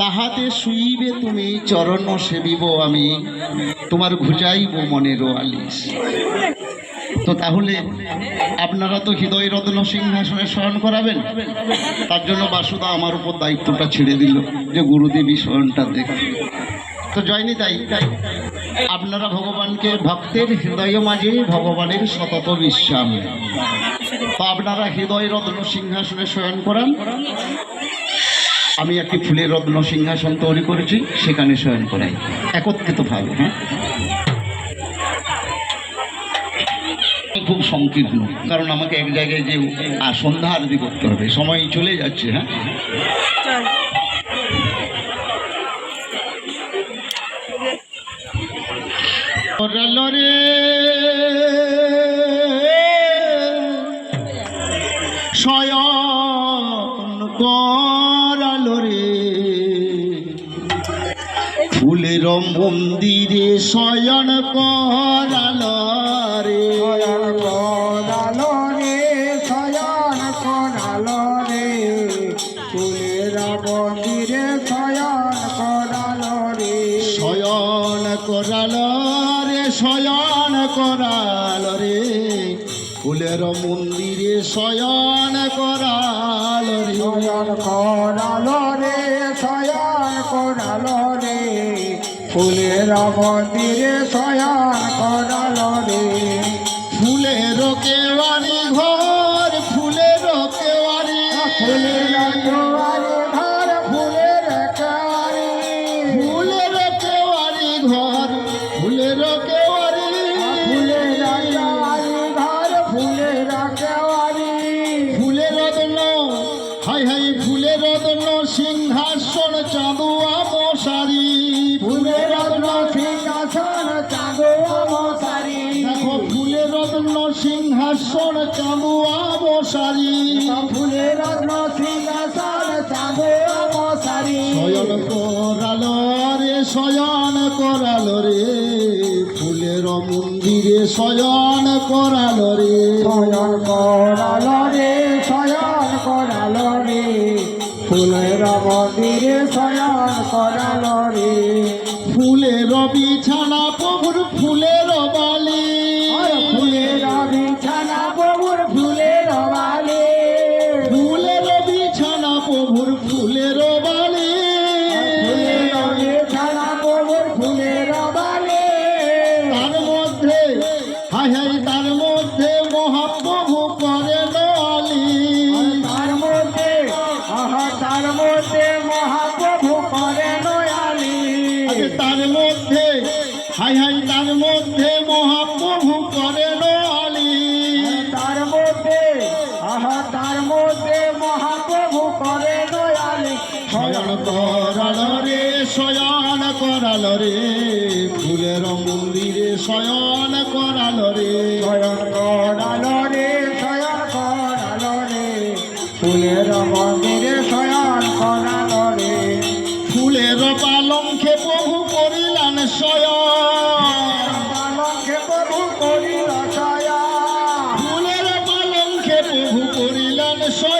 তাহাতে শুইবে তুমি চরণ সেবিব আমি, তোমার ঘুচাইব মনের আলিস তো তাহলে আপনারা তো হৃদয় রত্ন সিংহাসনে শয়ন করাবেন, তার জন্য বাসুদা আমার উপর দায়িত্বটা ছেড়ে দিল যে গুরুদেবী শয়নটা দেখ তো জয়নি তাই, আপনারা ভগবানকে ভক্তের হৃদয় মাঝে ভগবানের সতত বিশ্বাস তো আপনারা হৃদয় রত্ন সিংহাসনে শয়ন করান আমি একটি ফুলের রত্ন সিংহাসন তৈরি করেছি সেখানে শয়ন করাই। একত্রিত ভাবে হ্যাঁ খুব সংকীর্ণ কারণ আমাকে এক জায়গায় যে সন্ধ্যা আরতি করতে হবে সময় চলে যাচ্ছে হ্যাঁ? করল ফুলের মন্দিরে শয়ন করাল রে করালো রে শয়ন করালো রে ফুলের মন্দিরে শয়ন করালো রে শয়ন করাল রে শয়ন করাল রে ফুলের মন্দিরে শয়ন করাল রে শয়ন করালো রে শয়ন করালো রে ফুলের মন্দিরে শয়ন করালো রে। ফুলের কেওয়ারি ঘর, ফুলের কেওয়ারি। ফুলের কেওয়ারি ঘর, ফুলের কেওয়ারি। ফুলের কেওয়ারি ঘর, ফুলের কেওয়ারি। ফুলের কেওয়ারি ঘর, ফুলের কেওয়ারি। ফুলের রত্ন হাই হাই, ফুলের রত্ন সিংহাসন, চাঁদুয়া মশারি। মশারি। ফুলের সিংহাসন চাঁদোয়া মশারি শয়ন করালো রে শয়ন করালো রে। ফুলের মন্দিরে শয়ন করালো রে। শয়ন করালো রে শয়ন করালো রে। ফুলের মন্দিরে শয়ন করালো রে। ফুলের বিছানা প্রভুর ফুলের বালি। রে ফুলের মন্দিরে শয়ন করাল রে। শয়ন করাল রে শয়ন করাল রে। ফুলের মন্দিরে শয়ন করাল রে। ফুলের পালঙ্কে প্রভু করিলেন শয়ন। পালঙ্কে প্রভু করিল শয়ন। ফুলের পালঙ্কে প্রভু করিলেন শয়ন